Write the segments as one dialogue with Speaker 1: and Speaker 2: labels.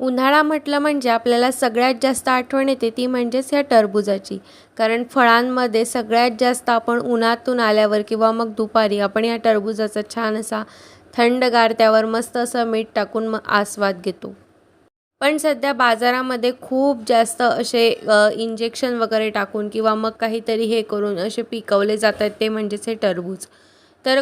Speaker 1: उन्हाळा म्हटलं म्हणजे आपल्याला सगळ्यात जास्त आठवण येते ती म्हणजेच ह्या टरबुजाची. कारण फळांमध्ये सगळ्यात जास्त आपण उन्हातून आल्यावर किंवा मग दुपारी आपण या टरबुजाचा छान असा थंडगार त्यावर मस्त असं मीठ टाकून मग आस्वाद घेतो. पण सध्या बाजारामध्ये खूप जास्त असे इंजेक्शन वगैरे टाकून किंवा मग काहीतरी हे करून असे पिकवले जातात ते म्हणजेच हे टरबूज. तर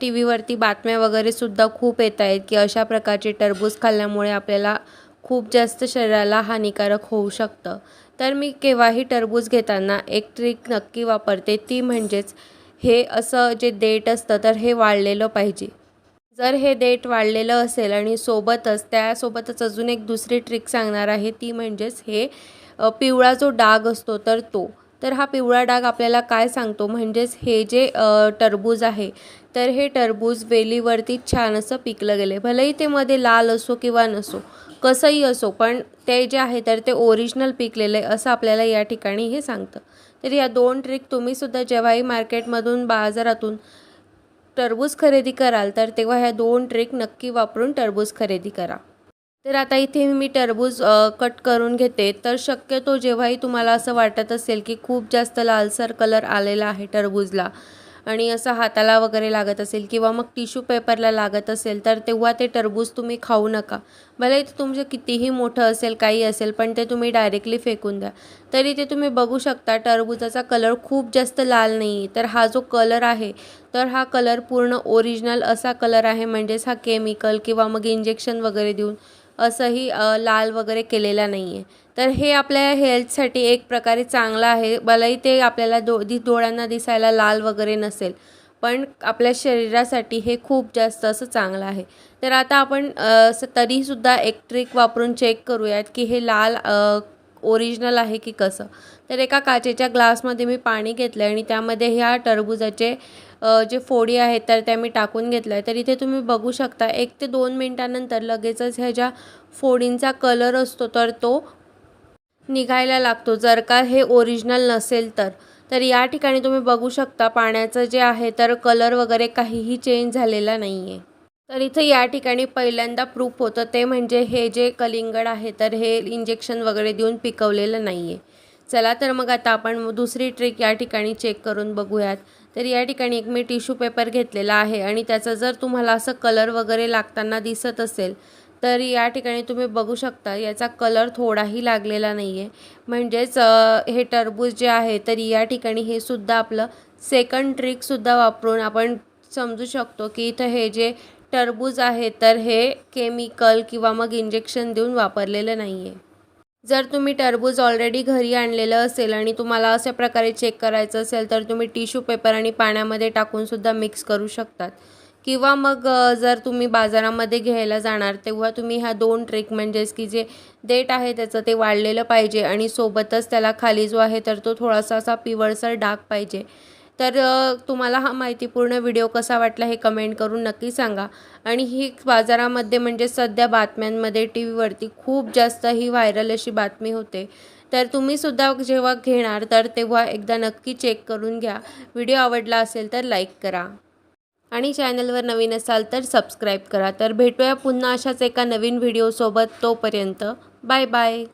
Speaker 1: टी व्हीवरती बातम्या वगैरेसुद्धा खूप येत आहेत की अशा प्रकारचे टरबूज खाल्ल्यामुळे आपल्याला खूप जास्त शरीराला हानिकारक होऊ शकतं. तर मी केव्हाही टरबूज घेताना एक ट्रिक नक्की वापरते ती म्हणजेच हे असं जे देठ असतं तर हे वाळलेलं पाहिजे. जर हे देठ वाढलेलं असेल आणि सोबतच त्यासोबतच अजून एक दुसरी ट्रिक सांगणार आहे ती म्हणजेच हे पिवळा जो डाग असतो तर तो. तर हा पिवळा डाग आपल्याला काय सांगतो? म्हणजेच हे जे टरबूज आहे तर हे टरबूज वेलीवरती छान असं पिकलं गेले भलेही ते मध्ये लाल असो किंवा नसो कसंही असो पण ते जे आहे तर ते ओरिजिनल पिकलेलं आहे असं आपल्याला या ठिकाणी हे सांगतं. तर या दोन ट्रिक तुम्हीसुद्धा जेव्हाही मार्केटमधून बाजारातून टरबूज खरेदी कराल तर तेव्हा ह्या दोन ट्रिक नक्की वापरून टरबूज खरेदी करा. तर आता इथे मी टरबूज कट करून घेते. तर शक्यतो जेव्हाही तुम्हाला असं वाटत असेल की खूप जास्त लालसर कलर आलेला आहे टरबूजला आणि असं हाताला वगैरे लागत असेल किंवा मग टिश्यू पेपरला लागत असेल तर तेव्हा ते टरबूज तुम्ही खाऊ नका. भले ते तुमचं कितीही मोठं असेल काही असेल पण ते तुम्ही डायरेक्टली फेकून द्या. तरी ते तुम्ही बघू शकता टरबूजाचा कलर खूप जास्त लाल नाही तर हा जो कलर आहे तर हा कलर पूर्ण ओरिजिनल असा कलर आहे म्हणजेच हा केमिकल किंवा मग इंजेक्शन वगैरे देऊन असंही लाल वगैरे केलेला नाही आहे तर हे आपल्या हेल्थसाठी एक प्रकारे चांगलं आहे. भलाही ते आपल्याला दो दि डोळ्यांना दिसायला लाल वगैरे नसेल पण आपल्या शरीरासाठी हे खूप जास्त असं चांगलं आहे. तर आता आपण तरीसुद्धा एक ट्रिक वापरून चेक करूयात की हे लाल ओरिजिनल आहे की कसं? तर एका काचेच्या ग्लासमध्ये मी पाणी घेतलं आहे आणि त्यामध्ये ह्या टरबुजाचे जे फोडी आहेत तर त्या मी टाकून घेतल्या. तर इथे तुम्ही बघू शकता एक ते दोन मिनटानंतर लगेचच ह्या ज्या फोडींचा कलर असतो तर तो निघायला लागतो. जर का हे ओरिजिनल नसेल तर. तर या ठिकाणी तुम्ही बघू शकता पाण्याचं जे आहे तर कलर वगैरे काहीही चेंज झालेला नाही आहे तर इथं या ठिकाणी पहिल्यांदा प्रूफ होतं. ते म्हणजे हे जे कलिंगड आहे तर हे इंजेक्शन वगैरे देऊन पिकवलेलं नाही आहे चला तर मग आता आपण दुसरी ट्रिक या ठिकाणी चेक करून बघूयात. तर या ठिकाणी एक मी टिश्यू पेपर घेतलेला आहे आणि त्याचा जर तुम्हाला असं कलर वगैरे लागताना दिसत असेल तर या ठिकाणी तुम्ही बघू शकता याचा कलर थोडाही लागलेला नाही आहे म्हणजेच हे टरबूज जे आहे तर या ठिकाणी हे सुद्धा आपलं सेकंड ट्रिकसुद्धा वापरून आपण समजू शकतो की इथं हे जे टरबूज आहे तर हे केमिकल किंवा मग इंजेक्शन देऊन वापरलेलं नाही आहे जर तुम्ही टरबूज ऑलरेडी घरी आणलेलं असेल आणि तुम्हाला अशा प्रकारे चेक करायचं असेल तर तुम्ही टिश्यू पेपर आणि पाण्यामध्ये टाकूनसुद्धा मिक्स करू शकतात. किंवा मग जर तुम्ही बाजारामध्ये घ्यायला जाणार तेव्हा तुम्ही ह्या दोन ट्रिक म्हणजेच की जे देठ आहे त्याचं ते वाढलेलं पाहिजे आणि सोबतच त्याला खाली जो आहे तर तो थोडासा असा पिवळसर डाग पाहिजे. तर तुम्हाला हा माहितीपूर्ण व्हिडिओ कसा वाटला हे कमेंट करून नक्की सांगा. आणि ही बाजारामध्ये म्हणजे सध्या बातम्यांमध्ये टी व्हीवरती खूप जास्त ही व्हायरल अशी बातमी होते. तर तुम्हीसुद्धा जेव्हा घेणार तर तेव्हा एकदा नक्की चेक करून घ्या. व्हिडिओ आवडला असेल तर लाईक करा. आणि चॅनलवर नवीन असाल तर सबस्क्राईब करा. तर भेटूया पुन्हा अशाच एका नवीन व्हिडिओसोबत तोपर्यंत बाय बाय.